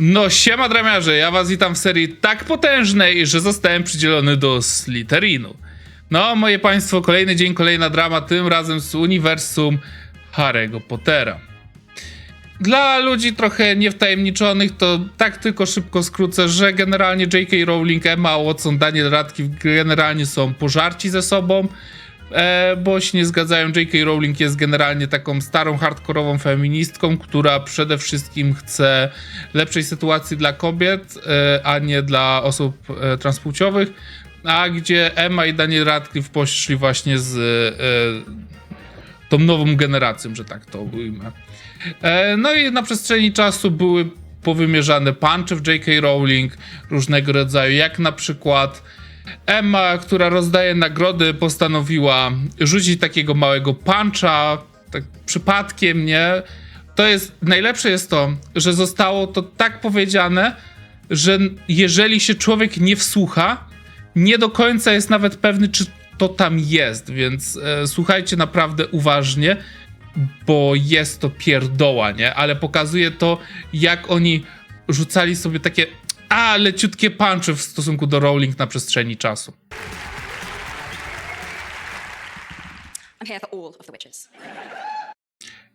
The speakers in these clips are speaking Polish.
No siema dramiarze, ja was witam w serii tak potężnej, że zostałem przydzielony do Slytherinu. No, moje państwo, kolejny dzień, kolejna drama, tym razem z uniwersum Harry'ego Pottera. Dla ludzi trochę niewtajemniczonych to tak tylko szybko skrócę, że generalnie J.K. Rowling, Emma Watson, Daniel Radcliffe generalnie są pożarci ze sobą, bo się nie zgadzają. J.K. Rowling jest generalnie taką starą, hardkorową feministką, która przede wszystkim chce lepszej sytuacji dla kobiet, e, a nie dla osób e, transpłciowych, a gdzie Emma i Daniel Radcliffe poszli właśnie z e, tą nową generacją, że tak to ujmę. E, No i na przestrzeni czasu były powymierzane puncze w J.K. Rowling różnego rodzaju, jak na przykład Emma, która rozdaje nagrody, postanowiła rzucić takiego małego puncha, tak przypadkiem, nie? To jest, najlepsze jest to, że zostało to tak powiedziane, że jeżeli się człowiek nie wsłucha, nie do końca jest nawet pewny, czy to tam jest, więc e, słuchajcie naprawdę uważnie, bo jest to pierdoła, nie? Ale pokazuje to, jak oni rzucali sobie takie a, leciutkie puncze w stosunku do Rowling na przestrzeni czasu.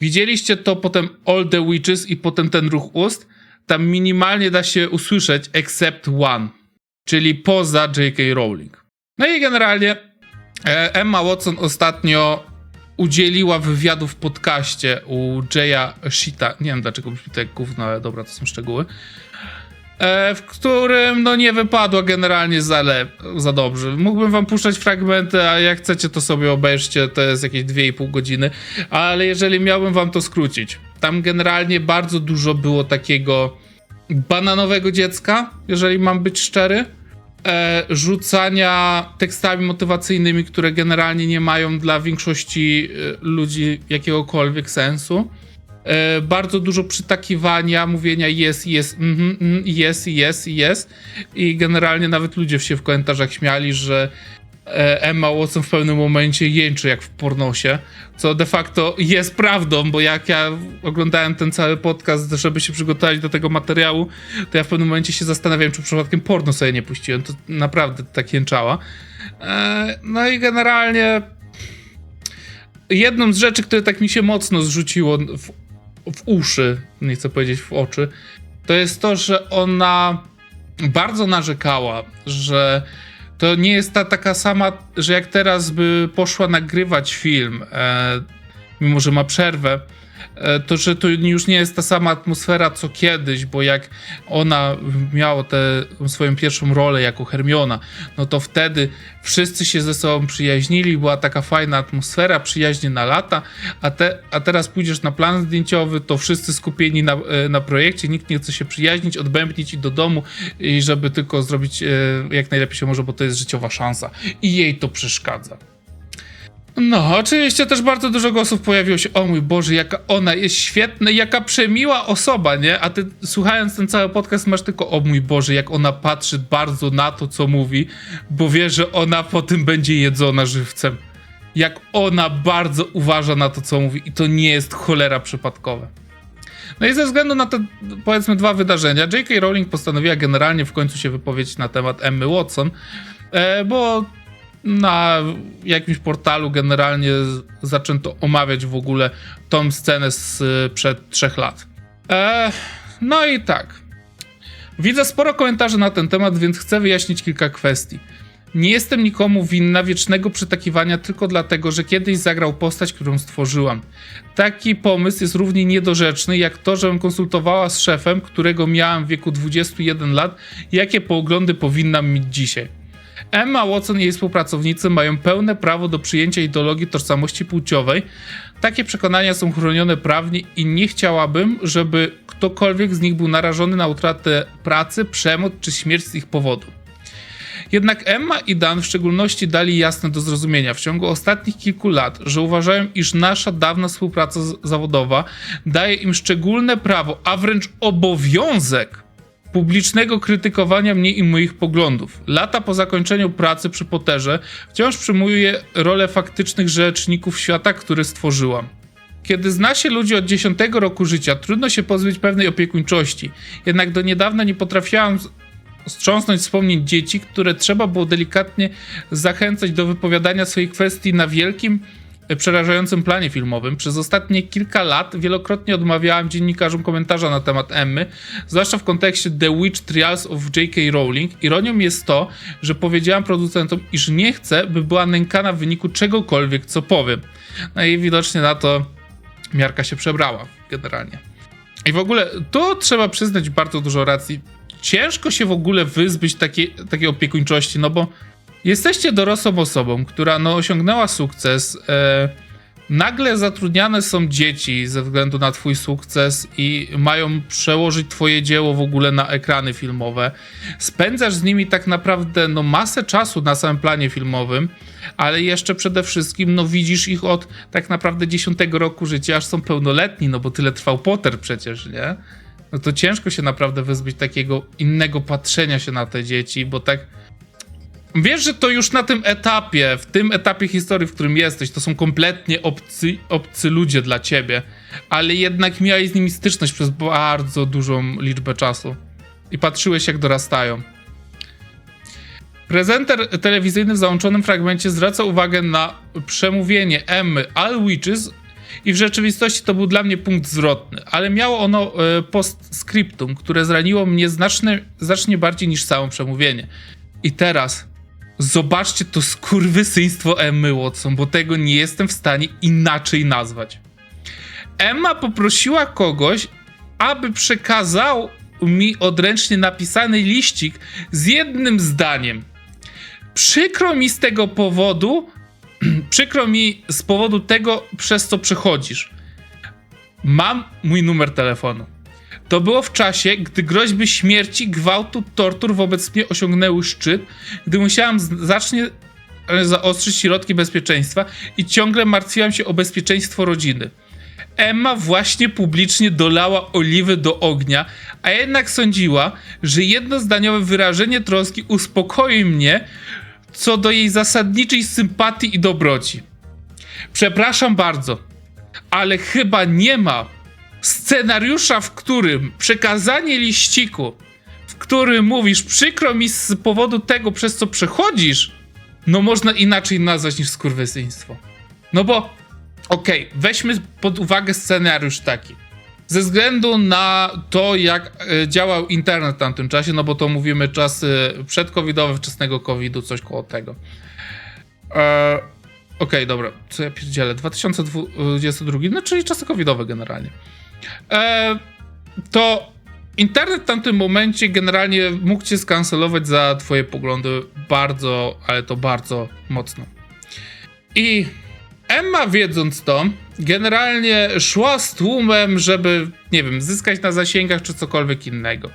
Widzieliście to potem All the Witches i potem ten ruch ust? Tam minimalnie da się usłyszeć except one, czyli poza J.K. Rowling. No i generalnie e, Emma Watson ostatnio udzieliła wywiadu w podcaście u Jaya Shita. Nie wiem dlaczego brzmi to jak gówno, ale dobra, to są szczegóły. E, w którym no nie wypadła generalnie za, za dobrze. Mógłbym wam puszczać fragmenty, a jak chcecie to sobie obejrzcie, to jest jakieś 2,5 godziny, ale jeżeli miałbym wam to skrócić, tam generalnie bardzo dużo było takiego bananowego dziecka, jeżeli mam być szczery, e, rzucania tekstami motywacyjnymi, które generalnie nie mają dla większości e, ludzi jakiegokolwiek sensu. E, bardzo dużo przytakiwania, mówienia jest, jest, mhm, mhm, jest, jest, jest. I generalnie nawet ludzie się w komentarzach śmiali, że e, Emma Watson w pewnym momencie jęczy jak w pornosie, co de facto jest prawdą, bo jak ja oglądałem ten cały podcast, żeby się przygotować do tego materiału, to ja w pewnym momencie się zastanawiałem, czy przypadkiem porno sobie nie puściłem. To naprawdę tak jęczała. E, no i generalnie jedną z rzeczy, które tak mi się mocno zrzuciło w, w uszy, nie chcę powiedzieć w oczy, to jest to, że ona bardzo narzekała, że to nie jest ta taka sama, że jak teraz by poszła nagrywać film, e, mimo że ma przerwę, to że to już nie jest ta sama atmosfera co kiedyś, bo jak ona miała tę swoją pierwszą rolę jako Hermiona, no to wtedy wszyscy się ze sobą przyjaźnili, była taka fajna atmosfera, przyjaźnie na lata, a, te, a teraz pójdziesz na plan zdjęciowy, to wszyscy skupieni na, e, na projekcie, nikt nie chce się przyjaźnić, odbębnić i do domu, i żeby tylko zrobić e, jak najlepiej się może, bo to jest życiowa szansa. I jej to przeszkadza. No, oczywiście też bardzo dużo głosów pojawiło się. O mój Boże, jaka ona jest świetna, jaka przemiła osoba, nie? A ty słuchając ten cały podcast masz tylko o mój Boże, jak ona patrzy bardzo na to, co mówi, bo wie, że ona po tym będzie jedzona żywcem. Jak ona bardzo uważa na to, co mówi, i to nie jest cholera przypadkowe. No i ze względu na te, powiedzmy, dwa wydarzenia, J.K. Rowling postanowiła generalnie w końcu się wypowiedzieć na temat Emmy Watson, e, bo na jakimś portalu generalnie zaczęto omawiać w ogóle tą scenę sprzed trzech lat. E, no i tak. Widzę sporo komentarzy na ten temat, więc chcę wyjaśnić kilka kwestii. Nie jestem nikomu winna wiecznego przytakiwania tylko dlatego, że kiedyś zagrał postać, którą stworzyłam. Taki pomysł jest równie niedorzeczny jak to, żebym konsultowała z szefem, którego miałam w wieku 21 lat, jakie poglądy powinnam mieć dzisiaj. Emma Watson i jej współpracownicy mają pełne prawo do przyjęcia ideologii tożsamości płciowej. Takie przekonania są chronione prawnie i nie chciałabym, żeby ktokolwiek z nich był narażony na utratę pracy, przemoc czy śmierć z ich powodu. Jednak Emma i Dan w szczególności dali jasne do zrozumienia w ciągu ostatnich kilku lat, że uważają, iż nasza dawna współpraca zawodowa daje im szczególne prawo, a wręcz obowiązek publicznego krytykowania mnie i moich poglądów. Lata po zakończeniu pracy przy Potterze wciąż przyjmuję rolę faktycznych rzeczników świata, który stworzyłam. Kiedy zna się ludzi od 10 roku życia, trudno się pozbyć pewnej opiekuńczości. Jednak do niedawna nie potrafiłam strząsnąć wspomnień dzieci, które trzeba było delikatnie zachęcać do wypowiadania swoich kwestii na wielkim, przerażającym planie filmowym. Przez ostatnie kilka lat wielokrotnie odmawiałam dziennikarzom komentarza na temat Emmy, zwłaszcza w kontekście The Witch Trials of J.K. Rowling. Ironią jest to, że powiedziałam producentom, iż nie chcę, by była nękana w wyniku czegokolwiek, co powiem. No i widocznie na to miarka się przebrała generalnie. I w ogóle to trzeba przyznać bardzo dużo racji. Ciężko się w ogóle wyzbyć takiej, takiej opiekuńczości, no bo jesteście dorosłą osobą, która no, osiągnęła sukces. E, nagle zatrudniane są dzieci ze względu na twój sukces i mają przełożyć twoje dzieło w ogóle na ekrany filmowe. Spędzasz z nimi tak naprawdę no, masę czasu na samym planie filmowym, ale jeszcze przede wszystkim no, widzisz ich od tak naprawdę 10 roku życia, aż są pełnoletni, no bo tyle trwał Potter przecież, nie? No to ciężko się naprawdę wyzbyć takiego innego patrzenia się na te dzieci, bo tak Wiesz, że to już na tym etapie, w tym etapie historii, w którym jesteś, to są kompletnie obcy, obcy ludzie dla ciebie, ale jednak miałeś z nimi styczność przez bardzo dużą liczbę czasu i patrzyłeś, jak dorastają. Prezenter telewizyjny w załączonym fragmencie zwraca uwagę na przemówienie Emmy All Witches i w rzeczywistości to był dla mnie punkt zwrotny, ale miało ono e, postscriptum, które zraniło mnie znacznie, znacznie bardziej niż samo przemówienie. I teraz zobaczcie to skurwysyństwo Emmy Watson, bo tego nie jestem w stanie inaczej nazwać. Emma poprosiła kogoś, aby przekazał mi odręcznie napisany liścik z jednym zdaniem. Przykro mi z tego powodu, przykro mi z powodu tego, przez co przechodzisz. Mam mój numer telefonu. To było w czasie, gdy groźby śmierci, gwałtu, tortur wobec mnie osiągnęły szczyt, gdy musiałam znacznie e, zaostrzyć środki bezpieczeństwa i ciągle martwiłam się o bezpieczeństwo rodziny. Emma właśnie publicznie dolała oliwy do ognia, a jednak sądziła, że jednozdaniowe wyrażenie troski uspokoi mnie co do jej zasadniczej sympatii i dobroci. Przepraszam bardzo, ale chyba nie ma scenariusza, w którym przekazanie liściku, w którym mówisz, przykro mi z powodu tego, przez co przechodzisz, no można inaczej nazwać niż skurwysyństwo. No bo, okej, weźmy pod uwagę scenariusz taki. Ze względu na to, jak e, działał internet w tamtym czasie, no bo to mówimy czasy przedcovidowe, wczesnego covidu, coś koło tego. E, Okej, dobra, co ja pierdzielę, 2022, no czyli czasy covidowe generalnie. E, to internet w tamtym momencie generalnie mógł cię skancelować za twoje poglądy bardzo, ale to bardzo mocno. I Emma wiedząc to, generalnie szła z tłumem, żeby, nie wiem, zyskać na zasięgach czy cokolwiek innego.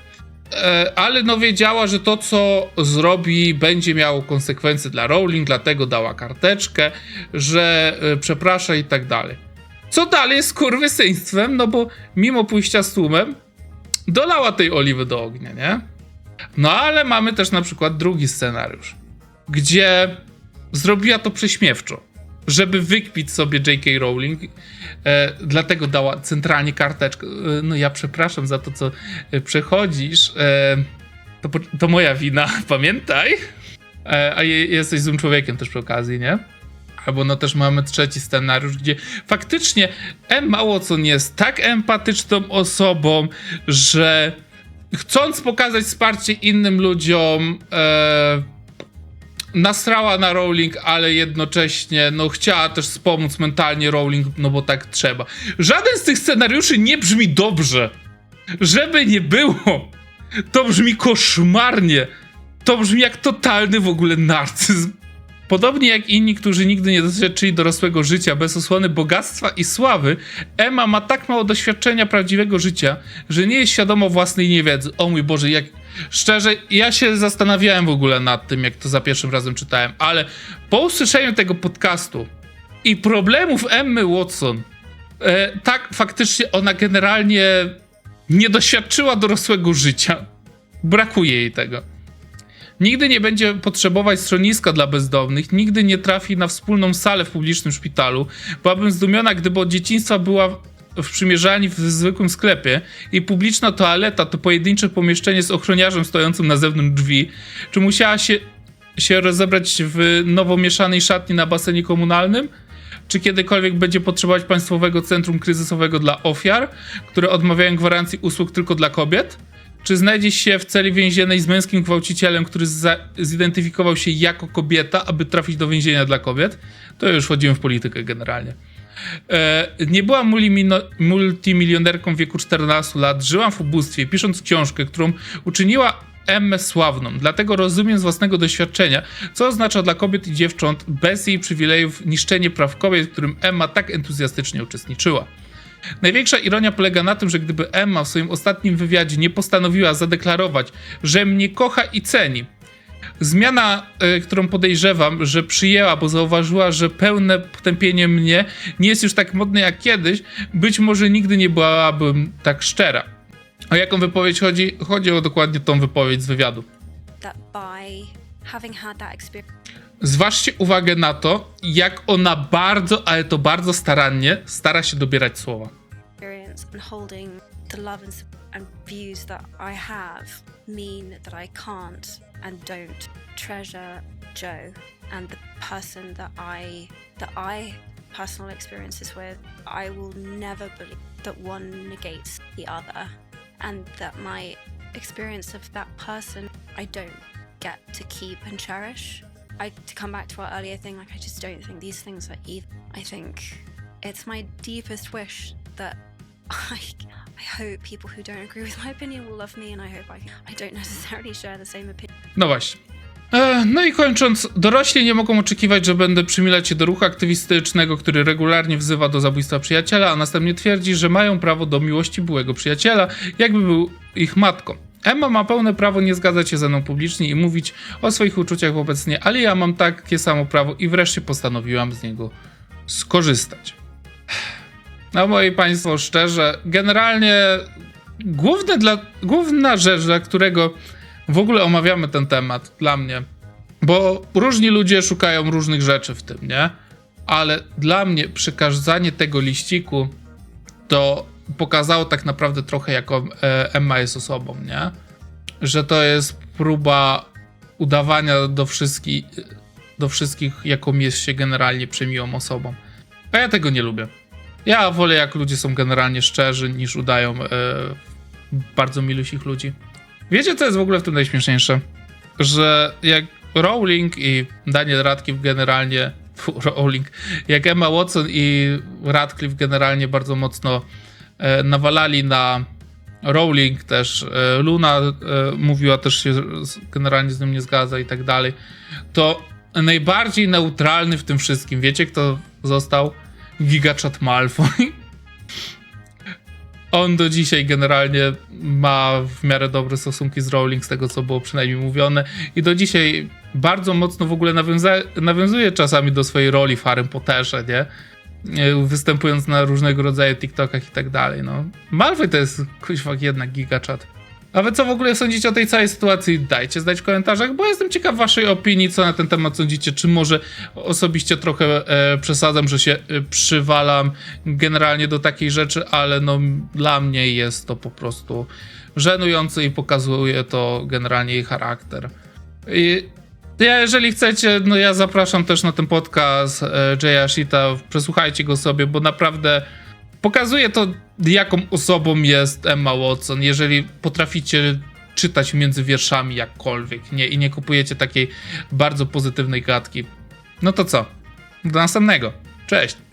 E, ale no wiedziała, że to co zrobi będzie miało konsekwencje dla Rowling, dlatego dała karteczkę, że e, przeprasza i tak dalej. Co dalej jest kurwysyństwem, no bo mimo pójścia z tłumem dolała tej oliwy do ognia, nie? No ale mamy też na przykład drugi scenariusz, gdzie zrobiła to prześmiewczo, żeby wykpić sobie J.K. Rowling, e, dlatego dała centralnie karteczkę. E, no ja przepraszam za to, co e, przechodzisz, e, to, to moja wina, pamiętaj. E, a je, jesteś złym człowiekiem też przy okazji, nie? Albo no też mamy trzeci scenariusz, gdzie faktycznie Emma Watson jest tak empatyczną osobą, że chcąc pokazać wsparcie innym ludziom, e, nasrała na Rowling, ale jednocześnie no chciała też wspomóc mentalnie Rowling, no bo tak trzeba. Żaden z tych scenariuszy nie brzmi dobrze. Żeby nie było, to brzmi koszmarnie. To brzmi jak totalny w ogóle narcyzm. Podobnie jak inni, którzy nigdy nie doświadczyli dorosłego życia bez osłony bogactwa i sławy, Emma ma tak mało doświadczenia prawdziwego życia, że nie jest świadoma własnej niewiedzy. O mój Boże, jak... Szczerze, ja się zastanawiałem w ogóle nad tym, jak to za pierwszym razem czytałem, ale po usłyszeniu tego podcastu i problemów Emmy Watson, e, tak faktycznie ona generalnie nie doświadczyła dorosłego życia. Brakuje jej tego. Nigdy nie będzie potrzebować schroniska dla bezdomnych, nigdy nie trafi na wspólną salę w publicznym szpitalu. Byłabym zdumiona, gdyby od dzieciństwa była w przymierzalni w zwykłym sklepie i publiczna toaleta to pojedyncze pomieszczenie z ochroniarzem stojącym na zewnątrz drzwi. Czy musiała się, się rozebrać w nowo mieszanej szatni na basenie komunalnym? Czy kiedykolwiek będzie potrzebować państwowego centrum kryzysowego dla ofiar, które odmawiają gwarancji usług tylko dla kobiet? Czy znajdzie się w celi więziennej z męskim gwałcicielem, który zidentyfikował się jako kobieta, aby trafić do więzienia dla kobiet? To już wchodzimy w politykę generalnie. E, nie byłam multimilionerką w wieku 14 lat, żyłam w ubóstwie, pisząc książkę, którą uczyniła Emmę sławną. Dlatego rozumiem z własnego doświadczenia, co oznacza dla kobiet i dziewcząt bez jej przywilejów niszczenie praw kobiet, w którym Emma tak entuzjastycznie uczestniczyła. Największa ironia polega na tym, że gdyby Emma w swoim ostatnim wywiadzie nie postanowiła zadeklarować, że mnie kocha i ceni, Zmiana, y, którą podejrzewam, że przyjęła, bo zauważyła, że pełne potępienie mnie nie jest już tak modne jak kiedyś, być może nigdy nie byłabym tak szczera. O jaką wypowiedź chodzi? Chodzi o dokładnie tą wypowiedź z wywiadu. Zważcie uwagę na to, jak ona bardzo, ale to bardzo starannie stara się dobierać słowa. holding the love and, views that I have that I can't and don't treasure Joe and the person that I personal experiences with. I will never believe that one negates the other, and that my experience of that person I don't get to keep and cherish. I to come back to our earlier thing, like I just don't think these things are. I think it's my deepest wish that I I hope people who don't agree with my opinion will love me, and I hope I I don't necessarily share the same opinion. No właśnie. E, No i kończąc, dorośli nie mogą oczekiwać, że będę przymilać się do ruchu aktywistycznego, który regularnie wzywa do zabójstwa przyjaciela, a następnie twierdzi, że mają prawo do miłości byłego przyjaciela, jakby był ich matką. Emma ma pełne prawo nie zgadzać się ze mną publicznie i mówić o swoich uczuciach wobec mnie, ale ja mam takie samo prawo i wreszcie postanowiłam z niego skorzystać. No moi państwo, szczerze, generalnie główne dla, główna rzecz, dla którego w ogóle omawiamy ten temat dla mnie, bo różni ludzie szukają różnych rzeczy w tym, nie? Ale dla mnie przekazanie tego liściku to pokazało tak naprawdę trochę, jaką e, Emma jest osobą, nie? Że to jest próba udawania do wszystkich, do wszystkich, jaką jest się generalnie przemiłą osobą. A ja tego nie lubię. Ja wolę, jak ludzie są generalnie szczerzy, niż udają e, bardzo milusich ludzi. Wiecie, co jest w ogóle w tym najśmieszniejsze? Że jak Rowling i Daniel Radcliffe generalnie. Rowling. Jak Emma Watson i Radcliffe generalnie bardzo mocno nawalali na Rowling też. E, Luna e, mówiła też się generalnie z nim nie zgadza i tak dalej. To najbardziej neutralny w tym wszystkim. Wiecie, kto został? Gigachat Malfoy. On do dzisiaj generalnie ma w miarę dobre stosunki z Rowling, z tego co było przynajmniej mówione. I do dzisiaj bardzo mocno w ogóle nawiąza- nawiązuje czasami do swojej roli w Harry Potterze, nie? Nie, Występując na różnego rodzaju TikTokach i tak dalej, no. Malfoy to jest kuźwa jednak gigachat. A wy co w ogóle sądzicie o tej całej sytuacji? Dajcie znać w komentarzach, bo jestem ciekaw waszej opinii, co na ten temat sądzicie. Czy może osobiście trochę e, przesadzam, że się e, przywalam generalnie do takiej rzeczy, ale no dla mnie jest to po prostu żenujące i pokazuje to generalnie jej charakter. I ja, jeżeli chcecie, no ja zapraszam też na ten podcast e, Jaya Ashita, przesłuchajcie go sobie, bo naprawdę pokazuje to, jaką osobą jest Emma Watson, jeżeli potraficie czytać między wierszami jakkolwiek, nie, i nie kupujecie takiej bardzo pozytywnej gadki. No to co? Do następnego. Cześć!